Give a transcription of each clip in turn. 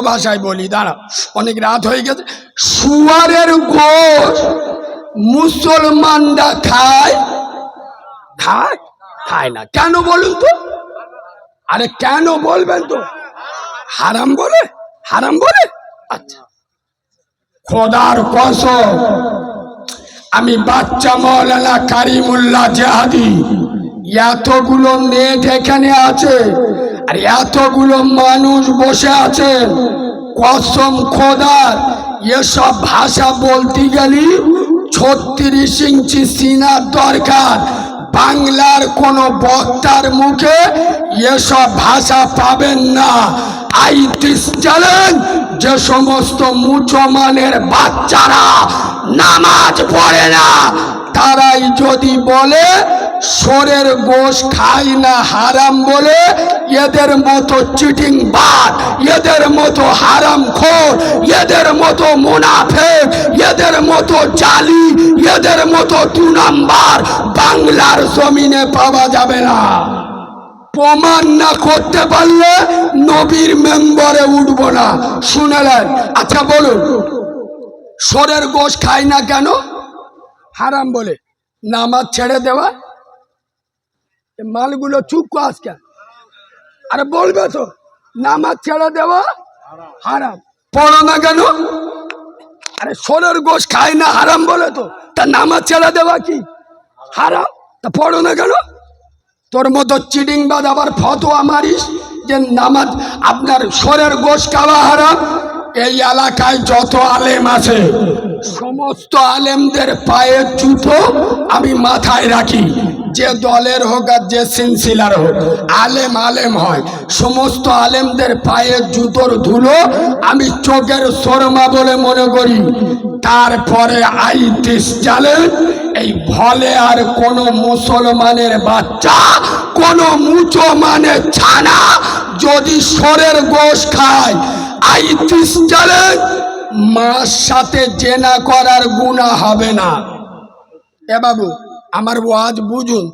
ভাষায় বলি দাঁড়া অনেক রাত হয়ে গেছে। সুয়ারের গোশ মুসলমানরা খায়। খায়? খায় না। কেন বলুন তো? আরে কেন বলবেন তো? হারাম বলে? হারাম বলে? আচ্ছা। খোদার কসম, আমি বাচ্চা মৌলানা কারিমুল্লাহ জাহাদি। এতগুলো মেয়ে এখানে আছে। আর এতগুলো মানুষ বসে আছেন কসম খোদার, এসব ভাষা বলতে গেলি ছত্রিশ ইঞ্চি সিনার দরকার। বাংলার কোন বক্তার মুখে এসব ভাষা পাবেন না। যে সমস্ত মুসলমানের বাচ্চারা নামাজ পড়ে না, তারাই যদি বলে সোরের গোশ খাই না হারাম বলে, এদের মতো চিটিং বাদ, এদের মতো হারাম খোর, এদের মতো মুনাফেক, এদের মতো জালি, এদের মতো দু নাম্বার বাংলার জমিনে পাওয়া যাবে না। প্রমাণ না করতে পারলে নবীর মেম্বারে উঠব না। শুনেলেন? আচ্ছা বলুন, সোরের গোশ খায় না কেন? হারাম বলে। নামাজ ছেড়ে দেওয়া মালগুলো চুপ কর আজকে। আরে বলবে তো, নামাজ ছেড়ে দেওয়া হারাম। পড়ো না কেন? আরে সোরের গোশ খায় না হারাম বলে তো, তা নামাজ ছেড়ে দেওয়া কি? হারাম? তা পড়ো না কেন? তোর মতো চিডিং বাদ আবার ফতোয়া মারিস যে নামাজ আপনার সোরের গোশ খাওয়া হারাম? এই এলাকায় যত আলেম আছে, সমস্ত আলেমদের পায়ের জুতো আমি মাথায় রাখি। যে দলের হোক আর যে সিনসিলার হোক, আলেম আলেম হয়। সমস্ত আলেমদের পায়ের জুতোর ধুলো আমি চোখের শর্মা বলে মনে করি। তারপরে আইতিস চালেন এই ভলে আর কোন মুসলমানের বাচ্চা, কোন মুসলমানের ছানা যদি সরের গোশ খায়। আইতিস চালেন মার সাথে জেনা করার গুণা হবে না। এ বাবু আমার ওয়াজ বুঝুন।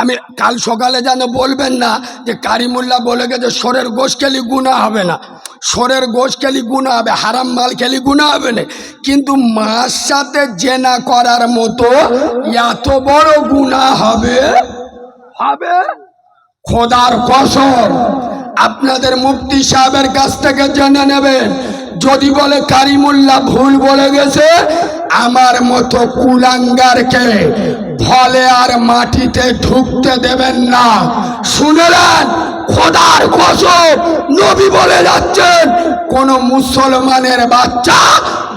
আমি কাল সকালে যেন বলবেন না যে কারিমুল্লা বলে গেছে, সরের গোশ খেলি গুণা হবে না। সরের গোশ খেলি গুণা হবে, হারাম মাল খেলি গুণা হবে না। কিন্তু মার সাথে জেনা করার মতো এত বড় গুণা হবে হবে? খোদার কসম, আপনাদের মুফতি সাহেবের কাছ থেকে জেনে নেবেন। যদি বলে কারিমুল্লাহ ভুল বলে গেছে, আমার মতো কুলাঙ্গারকে ফলে আর মাটিতে ঢুকতে দেবেন না। শুনেলেন খোদার কসম, নবী বলে যাচ্ছেন, কোন মুসলমানের বাচ্চা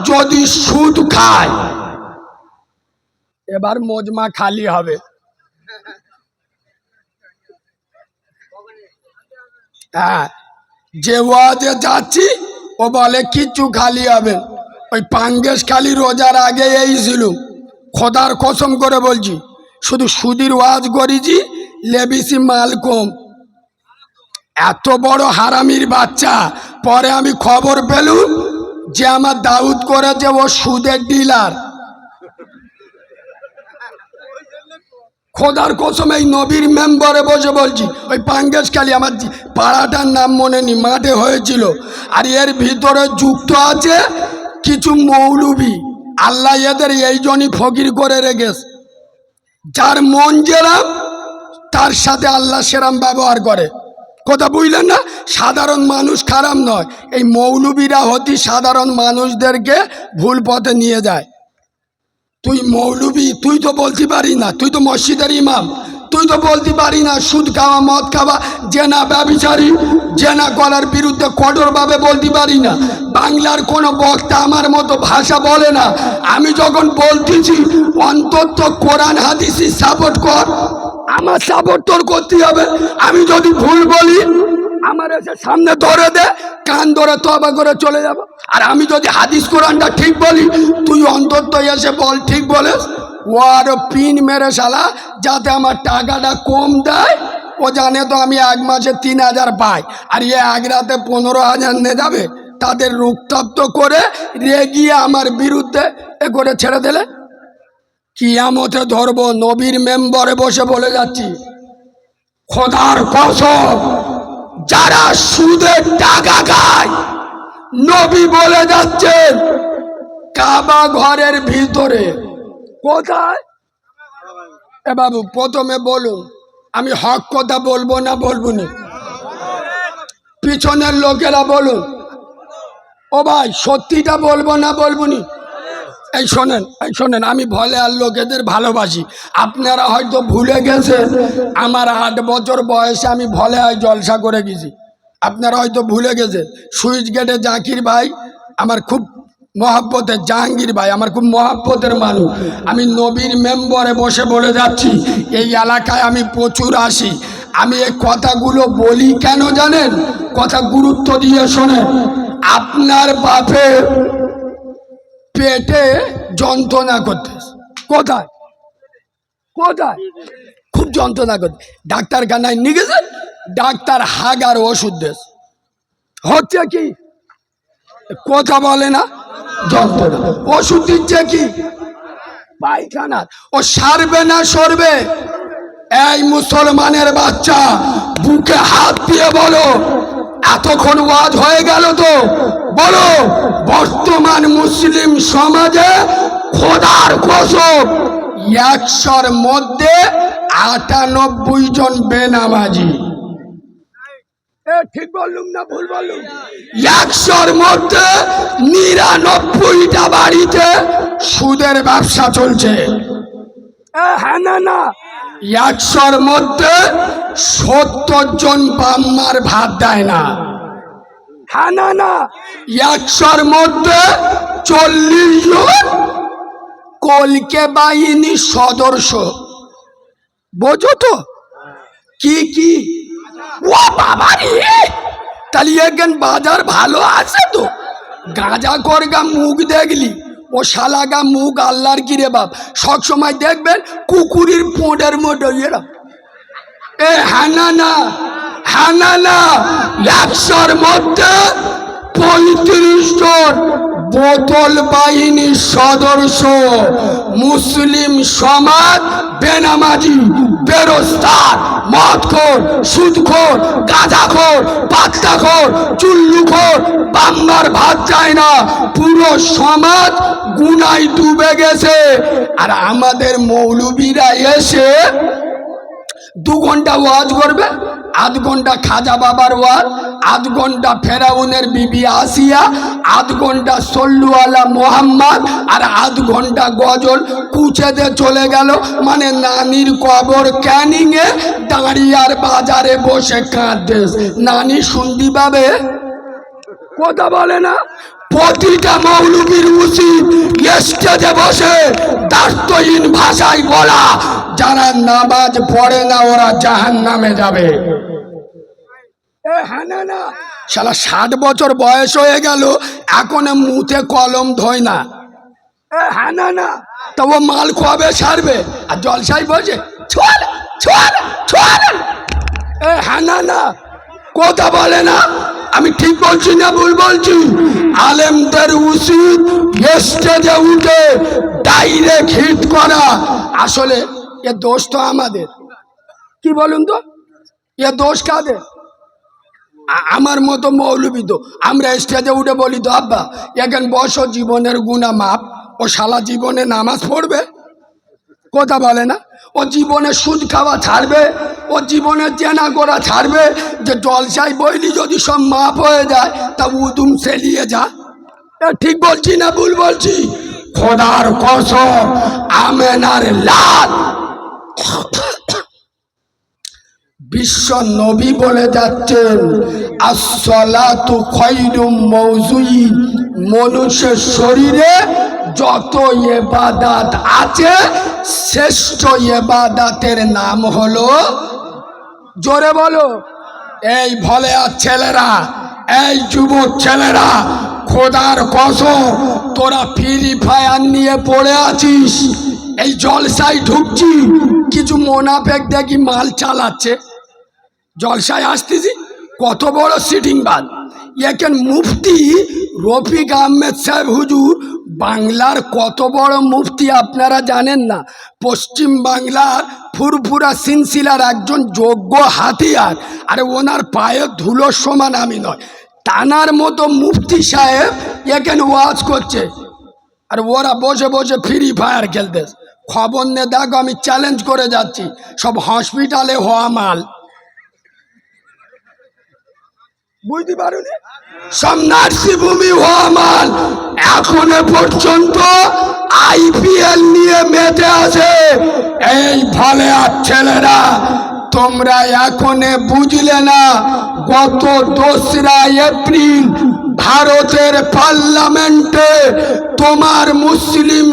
যদি সুদ খায়, এবার মজমা খালি হবে। হ্যাঁ যে ওয়াজে যাচ্ছি ও বলে, কিচ্ছু খালি হবে। ওই পাঙ্গেশ খালি রোজার আগে এই ছিল। খোদার কসম করে বলছি, শুধু সুদির ওয়াজ করেছি, লেবিসি মাল কম। এত বড় হারামির বাচ্চা, পরে আমি খবর পেলুম যে আমার দাউদ করেছে ও সুদের ডিলার। খোদার কসম এই নবীর মেম্বারে বসে বলছি, ওই পাঙ্গেশ কালী আমার পাড়াটার নাম মনে নি মাঠে হয়েছিল। আর এর ভিতরে যুক্ত আছে কিছু মৌলবি। আল্লাহ এদের এই জন্যই ফকির করে রেখেছে যার মন যেরাম, তার সাথে আল্লাহ সেরাম ব্যবহার করে। কথা বুঝলেন না? সাধারণ মানুষ খারাপ নয়। এই মৌলবীরা হতি সাধারণ মানুষদেরকে ভুল পথে নিয়ে যায়। তুই মৌলবি, তুই তো বলতে পারি না, তুই তো মসজিদের ইমাম। তুই তো বলতে পারি না, সুদ খাওয়া, মদ খাওয়া, জেনা ব্যবিচারী, জেনা করার বিরুদ্ধে কঠোরভাবে বলতে পারি না। বাংলার কোনো বক্তা আমার মতো ভাষা বলে না। আমি যখন বলতেছি, অন্তত কোরআন হাদিসি সাপোর্ট কর। আমার সাপোর্ট তোর করতে হবে। আমি যদি ভুল বলি আমার এসে সামনে ধরে দে, কান ধরে তবা করে চলে যাব। আর আমি যদি হাদিস কোরআনটা ঠিক বলি, তুই অন্তত এসে বল, ঠিক বলেস? ও আরও পিন মেরে শালা, যাতে আমার টাকাটা কম দেয়। ও জানে তো আমি এক মাসে তিন হাজার পাই, আর এ এক রাতে পনেরো হাজার নিয়ে যাবে। তাদের রুক্তাপ্ত করে রেগিয়ে আমার বিরুদ্ধে এ করে ছেড়ে দিলে। কিয়ামতে ধরবো নবীর মেম্বরে বসে বলে যাচ্ছি, খোদার কসম। যারা সুদের টাকা খায়। নবী বলে যাচ্ছেন, কাবা ঘরের ভিতরে। কোথায়? এ বাবু, প্রথমে বলুন, আমি হক কথা বলব না বলব না? পিছনের লোকেরা বলুন, ও ভাই, সত্যিটা বলব না বলব নি? এই শোনেন এই শোনেন, আমি ভলে আর লোকেদের ভালোবাসি। আপনারা হয়তো ভুলে গেছেন, আমার আট বছর বয়সে আমি ভলে আর জলসা করে গেছি। আপনারা হয়তো ভুলে গেছেন, সুইচ গেটে জাকির ভাই আমার খুব মহাব্বতের, জাহাঙ্গীর ভাই আমার খুব মহাব্বতের মানুষ। আমি নবীর মেম্বরে বসে বলে যাচ্ছি, এই এলাকায় আমি প্রচুর আসি। আমি এই কথাগুলো বলি কেন জানেন? কথা গুরুত্ব দিয়ে শোনেন, আপনার বাপের পেটে যন্ত্রণা করতে। কোথায়? কোথায়? খুব যন্ত্রণা করতে। ডাক্তারখানায় নিয়ে গেছে, ডাক্তার হাগার ওষুধ দেশ হচ্ছে কি? কথা বলে না, যন্ত্রণা। ওষুধ দিচ্ছে কি? পায়খানা ও সারবে না, সরবে। এই মুসলমানের বাচ্চা, বুকে হাত দিয়ে বলো, এতক্ষণ ওয়াজ হয়ে গেল তো, বলো মুসলিম সমাজে খোদার কসম একশোর মধ্যে আটানব্বই জন বেনামাজি। এ ঠিক বললুম না ভুল বললুম? একশোর মধ্যে নিরানব্বইটা বাড়িতে সুদের ব্যবসা চলছে। হ্যাঁ না না। একশোর মধ্যে সত্তর জন বাম্মার ভাত দেয় না। হ্যাঁ না না। একশোর মধ্যে চল্লিশ জন কলকে বাহিনী সদস্য। বোঝো তো? কি কি? ও বাবা রে! তাহলে এখান বাজার ভালো আছে তো? গাঁজা করগা মুখ দেখলি? ও শালাগা মুখ আল্লাহর কি রে বাপ সবসময় দেখবেন কুকুরের পোঁডের মতো এরা এ হ্যাঁ না হানা না একশোর মধ্যে পঁয়ত্রিশ জন বোতল বাহিনীর সদস্য, মুসলিম সমাজ, বেনামাজি, বেরোজগার, মদখোর, সুদখোর, গাঁজাখোর পাত্তাখোর চুল্লুখোর, বাংলার ভাত চায় না। পুরো সমাজ গুনায় ডুবে গেছে। আর আমাদের মৌলবীরা এসে দু ঘণ্টা ওয়াজ করবে, আধ ঘণ্টা খাজা বাবার ওয়াজ, আধ ঘণ্টা ফেরাউনের বিবি আসিয়া, আধ ঘণ্টা সল্লুয়ালা মোহাম্মদ আর আধ ঘণ্টা গজল কুচেতে চলে গেল। মানে নানির কবর ক্যানিংয়ে দাঁড়িয়ার বাজারে বসে কাঁদতে নানি শুনতে পাবে কথা বলে না। প্রতিটা মৌলবীর উচিত বসে দার্থহীন ভাষায় বলা। যারা নামাজ পড়ে না ওরা জাহান নামে যাবে শালা ষাট বছর বয়স হয়ে গেল এখনও মুখে কলম ধোয় না। হ্যাঁ না তবু মাল কবে ছাড়বে আর জলসাই বসে ছোয়া না, ছোয়া না, ছোয়া না। এ হ্যাঁ না না কথা বলে না আমি ঠিক বলছি না ভুল বলছি? আলেমদের উচিত স্টেজে উঠে ডাইরেক্ট হিট করা। আসলে এ দোষ তো আমাদের। কি বলুন তো? এ দোষ কাদের? আমার মতো মৌলবি তো। আমরা স্টেজে উঠে বলি তো আব্বা, এখন বসো, জীবনের গুণা মাপ ও সারা জীবনে নামাজ পড়বে? কথা বলে না। ও জীবনে সুদ খাওয়া ছাড়বে? ও জীবনে চেনা করা ছাড়বে? যে জলসাই বইলি যদি সব মাপ হয়ে যায়, তা উদুম সেলিয়ে যা। ঠিক বলছি না ভুল বলছি? খোদার কসম, আমেনার লাল বিশ্ব নবী বলে যাচ্ছেন আসলাতু খৈরুম মৌজুই মানুষের শরীরে যত এবাদাত আছে, শ্রেষ্ঠ এবাদাতের নাম হলো, জোরে বলো, এই ভলে ছেলেরা, এই যুবক ছেলেরা, খোদার কসম, তোরা ফ্রি ফায়ার নিয়ে পড়ে আছিস এই জলসায় ঢুকছি, কিছু মোনাফেক দেখি মাল চালাচ্ছে। জলসায় আসতেছি, কত বড় সিটিং বাদ এখান মুফতি রফিক আহমেদ সাহেব হুজুর, বাংলার কত বড় মুফতি আপনারা জানেন না? পশ্চিম বাংলার ফুরফুরা সিনসিলার একজন যোগ্য হাতিয়ার। আরে ওনার পায়ে ধুলোর সমান আমি নয়। টানার মতো মুফতি সাহেব এখানে ওয়াজ করছে। আর ওরা বসে বসে ফ্রি ফায়ার খেলতে খবর নে, দেখো আমি চ্যালেঞ্জ করে যাচ্ছি। সব হসপিটালে হওয়া মাল। বুঝতে পারোনি? সব নার্সিভূমি হওয়া মাল। এখনও পর্যন্ত আইপিএল নিয়ে মেতে আছে। এই ফলে আর ছেলেরা, তোমরা এখনে বুঝলে না, গত দোসরা এপ্রিল ভারতের পার্লামেন্টে তোমার মুসলিম